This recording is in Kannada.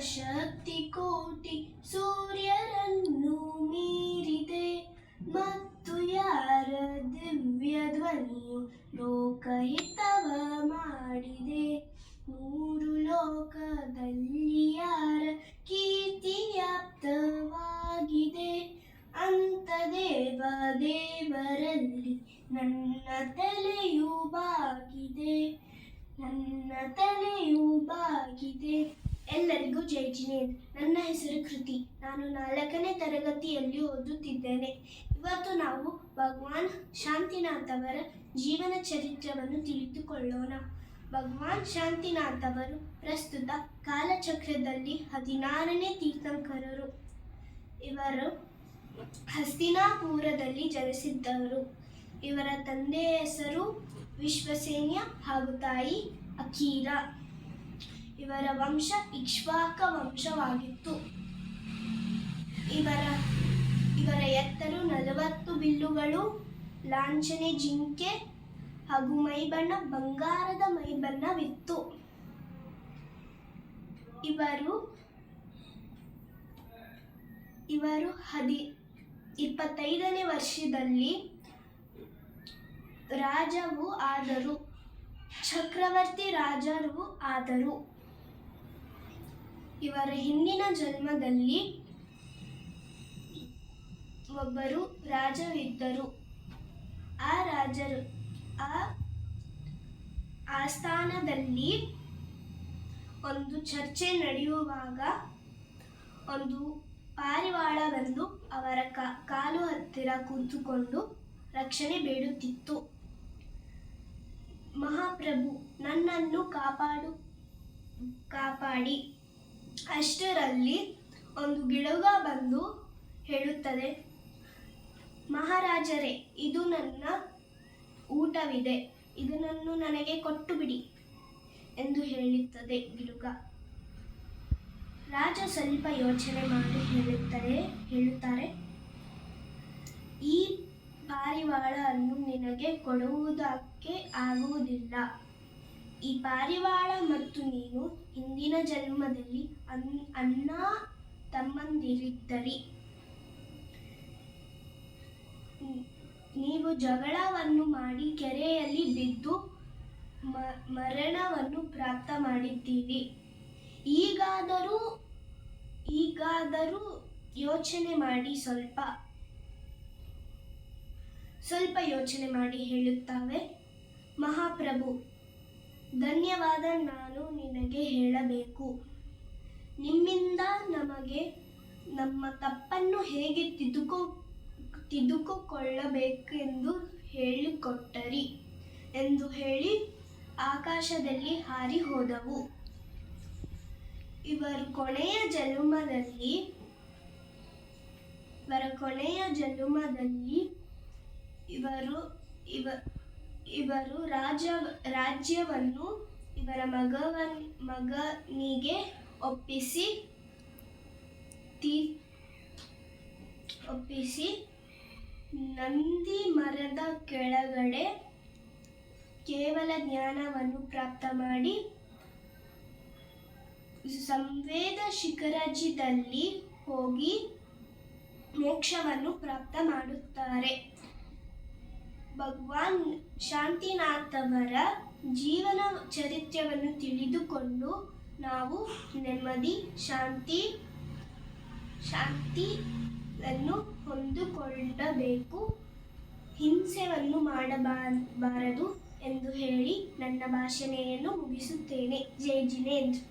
ಶಕ್ತಿ ಕೋಟಿ ಸೂರ್ಯರನ್ನು ಮೀರಿದೆ. ಮತ್ತು ಯಾರ ದಿವ್ಯ ಧ್ವನಿಯು ಲೋಕಹಿತವ ಮಾಡಿದೆ? ಮೂರು ಲೋಕದಲ್ಲಿ ಯಾರ ಕೀರ್ತಿ ವ್ಯಾಪ್ತವಾಗಿದೆ? ಅಂತ ದೇವ ದೇವರಲ್ಲಿ ನನ್ನ ತಲೆಯು ಬಾಗಿದೆ. ನನ್ನ ತಲೆಯು ಬಾಗಿದೆ. ಎಲ್ಲರಿಗೂ ಜೈ ಜಿನೇನ್ ನನ್ನ ಹೆಸರು ಕೃತಿ. ನಾನು ನಾಲ್ಕನೇ ತರಗತಿಯಲ್ಲಿ ಓದುತ್ತಿದ್ದೇನೆ. ಇವತ್ತು ನಾವು ಭಗವಾನ್ ಶಾಂತಿನಾಥ್ ಅವರ ಜೀವನ ಚರಿತ್ರವನ್ನು ತಿಳಿದುಕೊಳ್ಳೋಣ. ಭಗವಾನ್ ಶಾಂತಿನಾಥ್ ಅವರು ಪ್ರಸ್ತುತ ಕಾಲಚಕ್ರದಲ್ಲಿ ಹದಿನಾರನೇ ತೀರ್ಥಂಕರರು. ಇವರು ಹಸ್ತಿನಾಪುರದಲ್ಲಿ ಜನಿಸಿದ್ದವರು. ಇವರ ತಂದೆಯ ಹೆಸರು ವಿಶ್ವಸೇನ್ಯ ಹಾಗೂ ತಾಯಿ ಅಕೀರ ಇವರ ವಂಶ ಇಕ್ಷ್ವಾಕ ವಂಶವಾಗಿತ್ತು. ಇವರ ಇವರ ಎತ್ತರು ನಲವತ್ತು ಬಿಲ್ಲುಗಳು, ಲಾಂಛನೆ ಜಿಂಕೆ ಹಾಗೂ ಮೈಬಣ್ಣ ಬಂಗಾರದ ಮೈಬಣ್ಣವಿತ್ತು. ಇವರು ಇವರು ಹದಿ, ಇಪ್ಪತ್ತೈದನೇ ವರ್ಷದಲ್ಲಿ ರಾಜವು ಆದರು. ಚಕ್ರವರ್ತಿ ರಾಜರು ಆದರು. ಇವರ ಹಿಂದಿನ ಜನ್ಮದಲ್ಲಿ ಒಬ್ಬರು ರಾಜವಿದ್ದರು. ಆ ರಾಜರು ಆ ಆಸ್ಥಾನದಲ್ಲಿ ಒಂದು ಚರ್ಚೆ ನಡೆಯುವಾಗ ಒಂದು ಪಾರಿವಾಳ ಬಂದು ಅವರ ಕಾಲು ಹತ್ತಿರ ಕೂತುಕೊಂಡು ರಕ್ಷಣೆ ಬೇಡುತ್ತಿತ್ತು. ಮಹಾಪ್ರಭು, ನನ್ನನ್ನು ಕಾಪಾಡು, ಕಾಪಾಡಿ. ಅಷ್ಟರಲ್ಲಿ ಒಂದು ಗಿಡಗ ಬಂದು ಹೇಳುತ್ತದೆ, ಮಹಾರಾಜರೇ, ಇದು ನನ್ನ ಊಟವಿದೆ ಇದನ್ನು ನನಗೆ ಕೊಟ್ಟು ಬಿಡಿ ಎಂದು ಹೇಳುತ್ತದೆ ಗಿಡುಗ. ರಾಜ ಸ್ವಲ್ಪ ಯೋಚನೆ ಮಾಡಿ ಹೇಳುತ್ತಾರೆ ಹೇಳುತ್ತಾರೆ, ಈ ಪಾರಿವಾಳವನ್ನು ನಿನಗೆ ಕೊಡುವುದಕ್ಕೆ ಆಗುವುದಿಲ್ಲ. ಈ ಪಾರಿವಾಳ ಮತ್ತು ನೀನು ಹಿಂದಿನ ಜನ್ಮದಲ್ಲಿ ಅನ್, ಅಣ್ಣ ತಮ್ಮಂದಿರಿದ್ದರಿ. ನೀವು ಜಗಳವನ್ನು ಮಾಡಿ ಕೆರೆಯಲ್ಲಿ ಬಿದ್ದು ಮರಣವನ್ನು ಪ್ರಾಪ್ತ ಮಾಡಿದ್ದೀರಿ. ಈಗಾದರೂ ಈಗಾದರೂ ಯೋಚನೆ ಮಾಡಿ ಸ್ವಲ್ಪ ಸ್ವಲ್ಪ ಯೋಚನೆ ಮಾಡಿ ಹೇಳುತ್ತವೆ. ಮಹಾಪ್ರಭು ಧನ್ಯವಾದ ನಾನು ನಿನಗೆ ಹೇಳಬೇಕು. ನಿಮ್ಮಿಂದ ನಮಗೆ ನಮ್ಮ ತಪ್ಪನ್ನು ಹೇಗೆ ತಿದ್ದುಕೋ, ತಿದ್ದುಕೊಳ್ಳಬೇಕೆಂದು ಹೇಳಿಕೊಟ್ಟರಿ ಎಂದು ಹೇಳಿ ಆಕಾಶದಲ್ಲಿ ಹಾರಿ ಹೋದವು ಇವರು ಕೊನೆಯ ಜನುಮದಲ್ಲಿ, ಇವರ ಕೊನೆಯ ಜನುಮದಲ್ಲಿ ಇವರು, ಇವ ಇವರು ರಾಜ, ರಾಜ್ಯವನ್ನು ಇವರ ಮಗವನ್, ಮಗನಿಗೆ ಒಪ್ಪಿಸಿ ತೀ, ಒಪ್ಪಿಸಿ ನಂದಿ ಮರದ ಕೆಳಗಡೆ ಕೇವಲ ಜ್ಞಾನವನ್ನು ಪ್ರಾಪ್ತ ಮಾಡಿ ಸಂವೇದ ಶಿಖರಜಿದಲ್ಲಿ ಹೋಗಿ ಮೋಕ್ಷವನ್ನು ಪ್ರಾಪ್ತ ಮಾಡುತ್ತಾರೆ. ಭಗವಾನ್ ಶಾಂತಿನಾಥವರ ಜೀವನ ಚರಿತ್ರೆಯನ್ನು ತಿಳಿದುಕೊಂಡು ನಾವು ನೆಮ್ಮದಿ, ಶಾಂತಿ, ಶಾಂತಿಯನ್ನು ಹೊಂದಿಕೊಳ್ಳಬೇಕು, ಹಿಂಸೆಯನ್ನು ಮಾಡಬಾರದು ಎಂದು ಹೇಳಿ ನನ್ನ ಭಾಷಣೆಯನ್ನು ಮುಗಿಸುತ್ತೇನೆ. ಜೈ ಜಿನೇಂದ್ರ